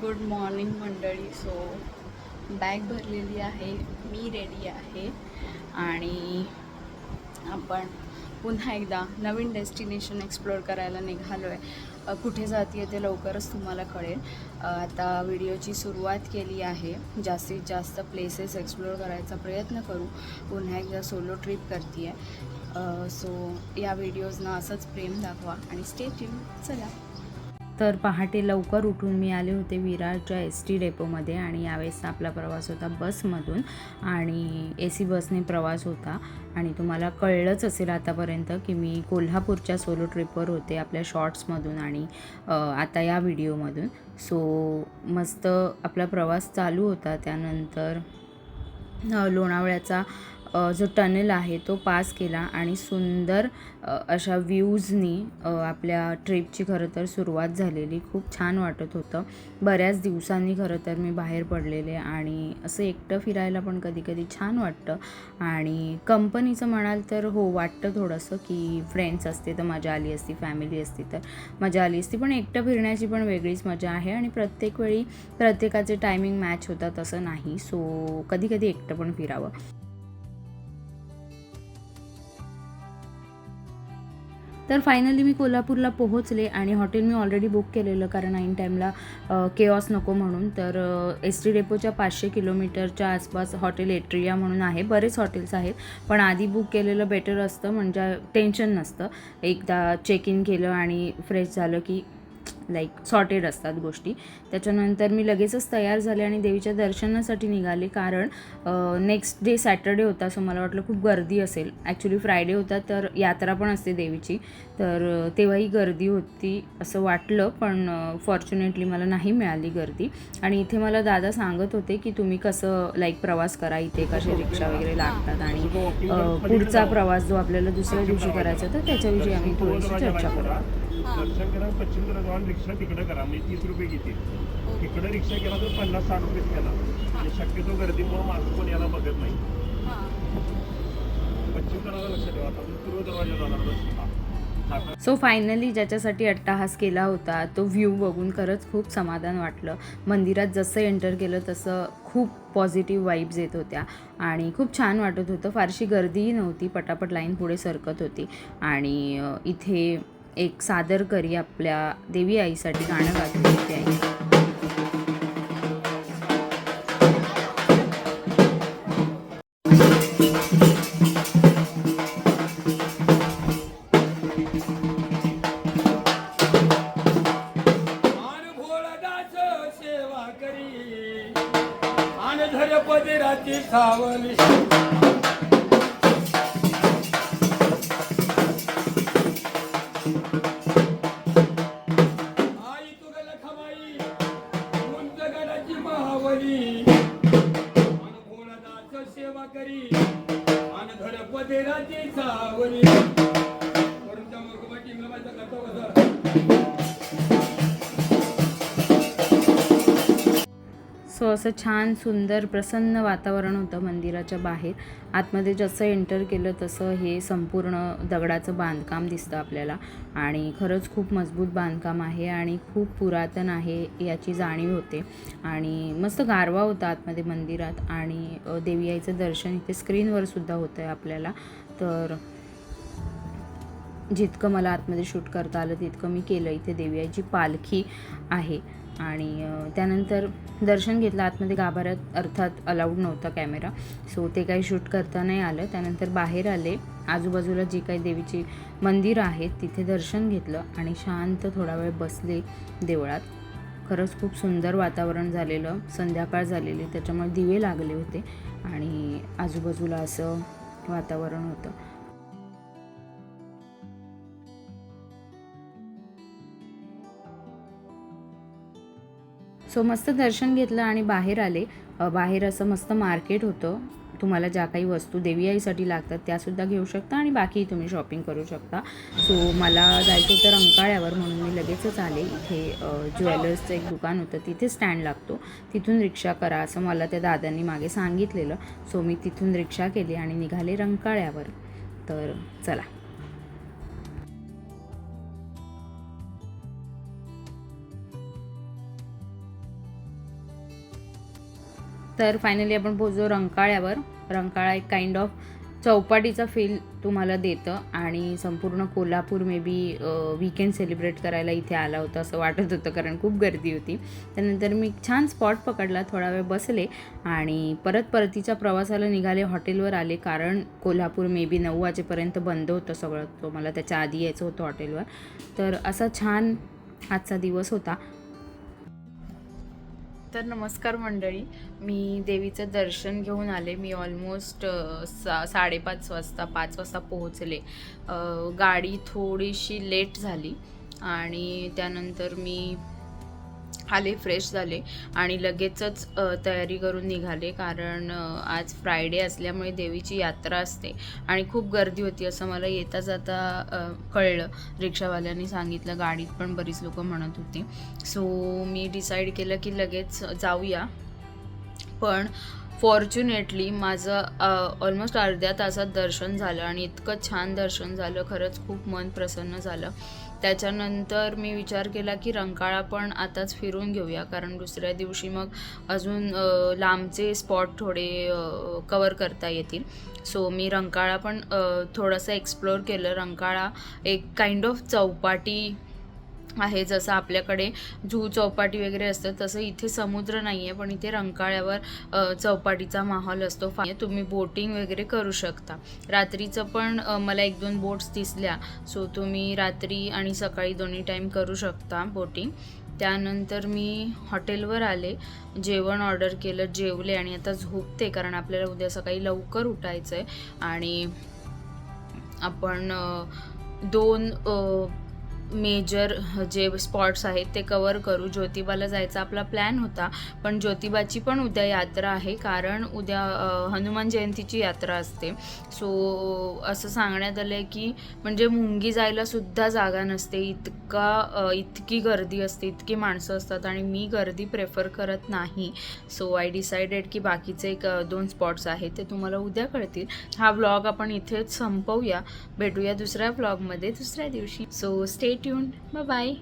Good morning मंडळी. So bag भरलेली आहे. मी रेडी आहे. आणि आपण पुन्हा एकदा नवीन डेस्टिनेशन एक्सप्लोअर करायला निघालो आहे कुठे जाते ते लवकरच तुम्हाला कळेल. आता व्हिडिओची सुरुवात केली आहे. जास्तीत जास्त प्लेसेस एक्सप्लोअर करायचा प्रयत्न करू. पुन्हा एकदा सोलो ट्रिप करते आहे सो या व्हिडिओजना असंच प्रेम दाखवा. आणि स्टे ट्यून चला. तर पहाटे लवकर उठून मी आले होते विरारच्या एस टी डेपोमध्ये आणि यावेळेसचा आपला प्रवास होता बसमधून आणि ए सी बसने प्रवास होता. आणि तुम्हाला कळलंच असेल आतापर्यंत की मी कोल्हापूरच्या सोलो ट्रिपवर होते आपल्या शॉर्ट्समधून आणि आता या व्हिडिओमधून. सो मस्त आपला प्रवास चालू होता. त्यानंतर लोणावळ्याचा जो टनेल आहे तो पास केला आणि सुंदर अशा व्ह्यूजनी आपल्या ट्रिपची खरं तर सुरुवात झालेली. खूप छान वाटत होतं. बऱ्याच दिवसांनी खरं तर मी बाहेर पडलेले आणि असं एकटं फिरायला पण कधी कधी छान वाटतं. आणि कंपनीचं म्हणाल तर हो वाटतं थोडंसं की फ्रेंड्स असते तर मजा आली असती फॅमिली असती तर मजा आली असती. पण एकटं फिरण्याची पण वेगळीच मजा आहे आणि प्रत्येक वेळी प्रत्येकाचे टायमिंग मॅच होतात तसं नाही. सो कधी कधी एकटं पण फिरावं. तर फायनली मी कोल्हापूरला पोहोचले आणि हॉटेल मी ऑलरेडी बुक केलेलं कारण ऐन टाईमला केऑस नको म्हणून. तर एस टी डेपोच्या पाचशे किलोमीटरच्या आसपास हॉटेल एट्रिया म्हणून आहे. बरेच हॉटेल्स आहेत पण आधी बुक केलेलं बेटर असतं म्हणजे टेन्शन नसतं. एकदा चेक इन केलं आणि फ्रेश झालं की लाईक सॉर्टेड असतात गोष्टी. त्याच्यानंतर मी लगेचच तयार झाले आणि देवीच्या दर्शनासाठी निघाले कारण नेक्स्ट डे सॅटर्डे होता सो मला वाटलं खूप गर्दी असेल. ॲक्च्युली फ्रायडे होता तर यात्रा पण असते देवीची. तर तेव्हाही गर्दी होती असं वाटलं पण फॉर्च्युनेटली मला नाही मिळाली गर्दी. आणि इथे मला दादा सांगत होते की तुम्ही कसं लाईक प्रवास करा इथे कसे रिक्षा वगैरे लागतात आणि पुढचा प्रवास जो आपल्याला दुसऱ्या दिवशी करायचा तर त्याच्याविषयी आम्ही थोडीशी चर्चा करू. दर्शन करा पश्चिम करा जाऊन रिक्षा तिकडे करा. म्हणजे तीस रुपये किती तिकडे रिक्षा केला तर पन्नास साठ रुपये केला आणि शक्यतो गर्दीमुळे माणसं कोण याला बघत नाही. पश्चिम करा लक्ष ठेवा. आता पूर्व दरवाजा जाणार बस हा. सो फायनली ज्याच्यासाठी अट्टाहास केला होता तो व्ह्यू बघून खरंच खूप समाधान वाटलं. मंदिरात जसं एंटर केलं तसं खूप पॉझिटिव्ह वाईब्स येत होत्या. आणि खूप छान वाटत होतं. फारशी गर्दीही नव्हती. पटापट लाईन पुढे सरकत होती. आणि इथे एक सादर करी आपल्या देवी आईसाठी गाणं गात होती आई. सावली. गडाची महावली आन सेवा करी. आन धर पदेराची सावली. करून त्या मग कथा सो असं छान सुंदर प्रसन्न वातावरण होतं मंदिराच्या बाहेर. आतमध्ये जसं एंटर केलं तसं हे संपूर्ण दगडाचं बांधकाम दिसतं आपल्याला. आणि खरंच खूप मजबूत बांधकाम आहे आणि खूप पुरातन आहे याची जाणीव होते. आणि मस्त गारवा होता आतमध्ये मंदिरात आणि देवी आईचं दर्शन इथे स्क्रीनवर सुद्धा होतं आहे आपल्याला. तर जितकं मला आतमध्ये शूट करता आलं तितकं मी केलं. इथे देवी पालखी आहे. आणि त्यानंतर दर्शन घेतलं. आतमध्ये गाभाऱ्यात अर्थात अलाउड नव्हता कॅमेरा सो ते काही शूट करता नाही आलं. त्यानंतर बाहेर आले. आजूबाजूला जी काही देवीची मंदिर आहेत तिथे दर्शन घेतलं आणि शांत थोडा वेळ बसले देवळात. खरंच खूप सुंदर वातावरण झालेलं. संध्याकाळ झालेली. त्याच्यामुळे दिवे लागले होते. आणि आजूबाजूला असं वातावरण होतं. सो मस्त दर्शन घेतलं आणि बाहेर आले. बाहेर असं मस्त मार्केट होतं. तुम्हाला ज्या काही वस्तू देवी आईसाठी लागतात त्यासुद्धा घेऊ शकता आणि बाकी तुम्ही शॉपिंग करू शकता. सो मला जायचं होतं रंकाळ्यावर म्हणून मी लगेचच आले. इथे ज्वेलर्सचं एक दुकान होतं. तिथे स्टँड लागतो. तिथून रिक्षा करा असं मला त्या दादांनी मागे सांगितलेलं. सो मी तिथून रिक्षा केली आणि निघाले रंकाळ्यावर. तर चला. तर फायनली आपण पोचलो रंकाळ्यावर. रंकाळा एक काइंड ऑफ चौपाटीचा फील तुम्हाला देतं आणि संपूर्ण Kolhapur maybe weekend celebrate करायला इथे आला होता असं वाटत होतं कारण खूप गर्दी होती. त्यानंतर मी छान स्पॉट पकडला थोडा वेळ बसले आणि परत परतीच्या प्रवासाला निघाले हॉटेलवर आले कारण कोल्हापूर मे बी नऊ वाजेपर्यंत बंद होतं सगळं. तो मला त्याच्या आधी यायचं होतं हॉटेलवर. तर असा छान आजचा दिवस होता. तर नमस्कार मंडळी. मी देवीचं दर्शन घेऊन आले. मी ऑलमोस्ट सा साडेपाच वाजता पाच वाजता पोहोचले. गाडी थोडीशी लेट झाली आणि त्यानंतर मी आले फ्रेश झाले आणि लगेचच तयारी करून निघाले कारण आज फ्रायडे असल्यामुळे देवीची यात्रा असते आणि खूप गर्दी होती असं मला येता जाता कळलं. रिक्षावाल्यांनी सांगितलं गाडीत पण बरीच लोक म्हणत होती. सो मी डिसाईड केलं की लगेच जाऊया. पण फॉर्च्युनेटली माझं ऑलमोस्ट अर्ध्या तासात दर्शन झालं आणि इतकं छान दर्शन झालं खरंच खूप मन प्रसन्न झालं. त्याच्यानंतर मी विचार केला की रंकाळा पण आताच फिरून घेऊया कारण दुसऱ्या दिवशी मग अजून लांबचे स्पॉट थोडे कवर करता येतील. सो मी रंकाळा पण थोडंसं एक्सप्लोअर केलं. रंकाळा एक काइंड ऑफ चौपाटी आहे जसं आपल्याकडे जू चौपाटी वगैरे असतं तसं इथे समुद्र नाही आहे पण इथे रंकाळ्यावर चौपाटीचा माहोल असतो. फा तुम्ही बोटिंग वगैरे करू शकता. रात्रीचं पण मला एक दोन बोट्स दिसल्या. सो तुम्ही रात्री आणि सकाळी दोन्ही टाईम करू शकता बोटिंग. त्यानंतर मी हॉटेलवर आले जेवण ऑर्डर केलं जेवले आणि आता झोपते कारण आपल्याला उद्या सकाळी लवकर उठायचं आहे आणि आपण दोन मेजर जे स्पॉट्स आहेत ते कवर करू. ज्योतिबाला जायचा आपला प्लॅन होता पण ज्योतिबाची पण उद्या यात्रा आहे. कारण उद्या हनुमान जयंतीची यात्रा असते. सो असं सांगण्यात आलं आहे की म्हणजे मुंगी जायला सुद्धा जागा नसते. इतका इतकी गर्दी असते इतकी माणसं असतात आणि मी गर्दी प्रेफर करत नाही. सो आय डिसाइडेड की बाकीचे एक दोन स्पॉट्स आहेत ते तुम्हाला उद्या कळतील. हा व्लॉग आपण इथेच संपवूया. भेटूया दुसऱ्या व्लॉगमध्ये दुसऱ्या दिवशी. So state stay tune bye